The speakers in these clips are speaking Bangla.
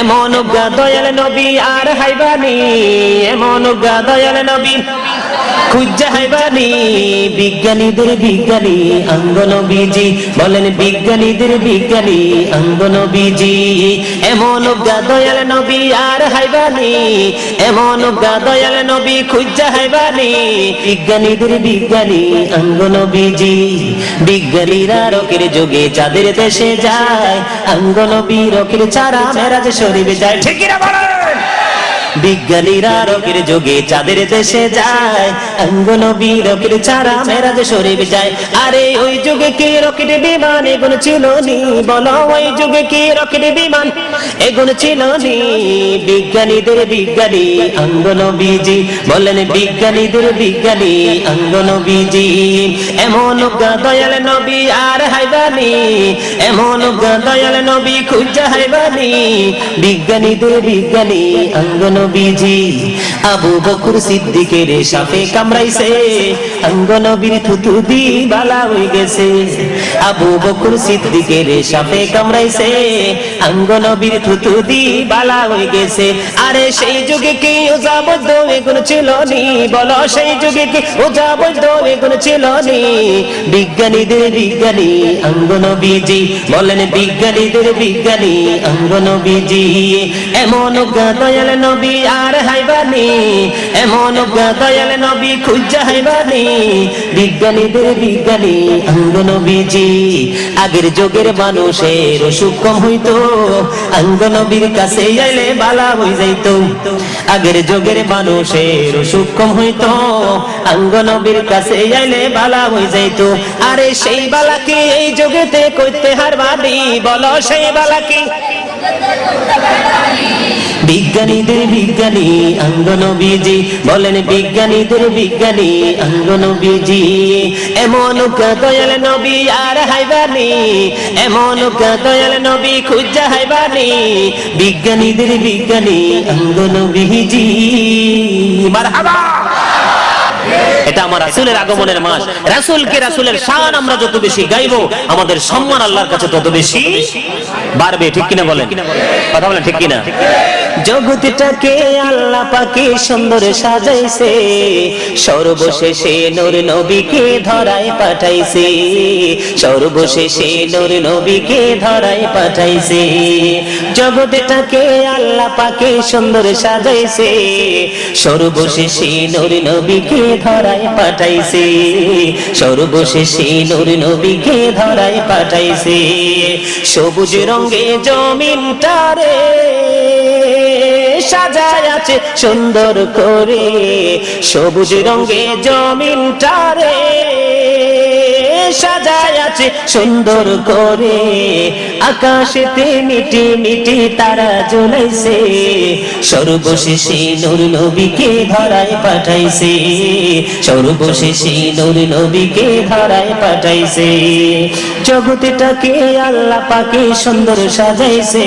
এমন গা দয়াল নবী আর হাইবানি এমন গা দয়াল নবী। বিজ্ঞানীদের বিজ্ঞানী অঙ্গন বিজি বলেন বিজ্ঞানীদের বিজ্ঞানী অঙ্গন বিজি এমন উগা দয়াল নবী আর হাইবানি, এমন উগা দয়াল নবী খুঁজা হাইবানি, বিজ্ঞানীদের বিজ্ঞানী অঙ্গন বিজি বিজ্ঞানীরা রকের যোগে চাঁদের দেশে যায় অঙ্গন রকের চারা মেরাজ শরীফে যায়। ঠিক না বলেন? বিজ্ঞানীরা রকের যোগে চাঁদের দেশে যায়। অঙ্গন রকের চারা মেরাজ শরীফ যায়। আরে ওই যুগে কি রকেট বিমান এগুলো ছিল নি? বলো ওই যুগে কি রকেট বিমান এগুন ছিল বিজ্ঞানীদের বিজ্ঞানী অঙ্গন বিজি। বলেন বিজ্ঞানীদের বিজ্ঞানী অঙ্গন বিজি। এমন দয়াল নবী আর হাইবানি এমন দয়াল নবী খুঁজা হাইবানি বিজ্ঞানীদের বিজ্ঞানী অঙ্গন বিজি। আবু বকুর সিদ্দিকের সাপে কামড়াইছে অঙ্গন বীর থুতু দি বালা হয়ে গেছে। আবু বকুর সিদ্দিকের সাপে কামড়াইছে অঙ্গন বীর থুতু দি বালা হয়ে গেছে। আরে সেই যুগে কি ওজা বৈদ্য এগুন ছিল নি বলো সেই যুগে কি ওজা বৈদ্য এগুন ছিল নি বিজ্ঞানীদের বিজ্ঞানী অঙ্গন বিজি বলেন বিজ্ঞানীদের বিজ্ঞানী অঙ্গন বিজি এমন দয়াল নবী আর হাইবানি। এমন দয়াল নবী খুঁজা হাইবানি। বিজ্ঞানীদের বিজ্ঞানী অঙ্গন বিজি আগের যুগের মানুষের অসুখ কম হইতো। বীর কাছে আইলে বালা হয়ে যাইতো। আগের যোগের মানুষের অসুখ হইতো। অঙ্গন বীর কাছে আইলে বালা হয়ে যাইতো। আরে সেই বালাকে এই যুগেতে কইতে হারবানি বলো সেই বালাকে। বিজ্ঞানীদের বিজ্ঞানী অঙ্গন বিজি বলেন বিজ্ঞানীদের বিজ্ঞানী অঙ্গন বিজি এমন দয়াল নবী আর হাইবানি। এমন দয়াল নবী খুঁজা হাইবানি। বিজ্ঞানীদের বিজ্ঞানী মারহাবা! এটা আমার রাসূলের আগমনের মাস। রাসূলকে রাসূলের শান আমরা যত বেশি গাইবো, আমাদের সম্মান আল্লাহর কাছে তত বেশি বাড়বে। ঠিক কিনা বলেন? কথা বলেন ঠিক কিনা? জগৎটাকে আল্লাহ পাকে সুন্দর সাজাইছে। সর্বশেষে নূর নবীকে ধরায় পাঠাইছে। সর্বশেষে নূর নবীকে ধরায় পাঠাইছে। জগৎটাকে আল্লাহ পাকে সুন্দর সাজাইছে। সর্বশেষে নূর নবীকে ধরায় পাঠাইছে। সর্বশেষে নূর নবীকে ধরায় পাঠাইছে। সবুজ রঙে জমিনটারে সাজায় আছে সুন্দর করে। সবুজ রঙে জমিনটারে সাজায় আছে সুন্দর করে। আকাশেতে মিটি মিটি তারা জ্বলাইছে। সর্বশেষে নূর নবীকে ধরায় পাঠাইছে। সর্বশেষে নূর নবীকে ধরায় পাঠাইছে। জগৎটাকে আল্লাহ পাকে সুন্দর সাজাইছে।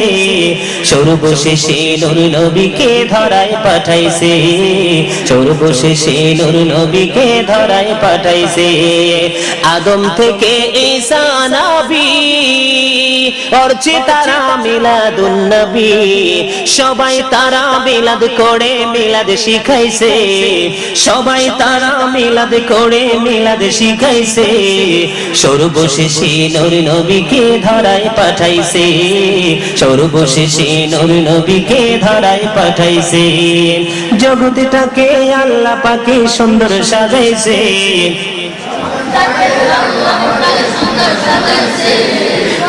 সর্বশেষে নূর নবীকে ধরায় পাঠাইছে। সর্বশেষে নূর নবীকে ধরায় পাঠাইছে। আদম থেকে ঈসা নবী অর্চে তারা মিলাদুন নবী সবাই তারা মিলাদ করে মিলাদ শিখাইছে। সবাই তারা মিলাদ করে মিলাদ শিখাইছে। সর্বশেষে নূর নবীকে ধরায় পাঠাইছে। সর্বশেষে নূর নবীকে ধরায় পাঠাইছে। জগৎটাকে আল্লাহ পাকে সুন্দর সাজাইছে।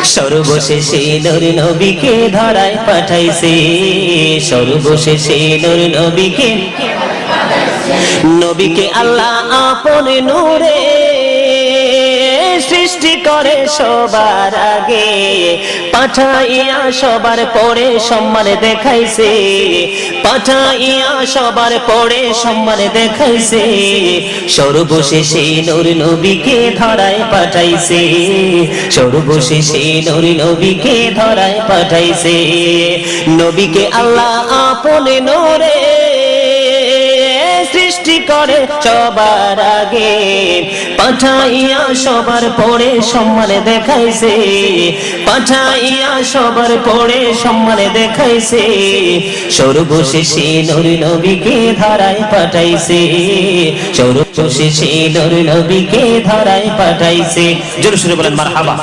সর্বশেষে নর নবীকে ধরায় পাঠাইছে। সর্বশেষে নর নবীকে নবীকে আল্লাহ আপন নূরে সৃষ্টি করে সবার আগে। পাঠাইয়া সবার পরে সম্মান দেখাইছে। পাঠাইয়া সবার পরে সম্মান দেখাইছে। সর্বশেষে নূর নবীকে ধরায় পাঠাইছে। সর্বশেষে নূর নবীকে ধরায় পাঠাইছে। নবীকে আল্লাহ আপন নূরে সৃষ্টি করে সবার আগে। পাঠাইয়া সবার পরে সম্মানে দেখাইছে, পাঠাইয়া সবার পরে সম্মানে দেখাইছে। সর্বশেষে নূর নবীকে ধারায় পাঠাইছে, সর্বশেষে নূর নবীকে ধারায় পাঠাইছে। জোর সুরে বলেন, মারহাবা।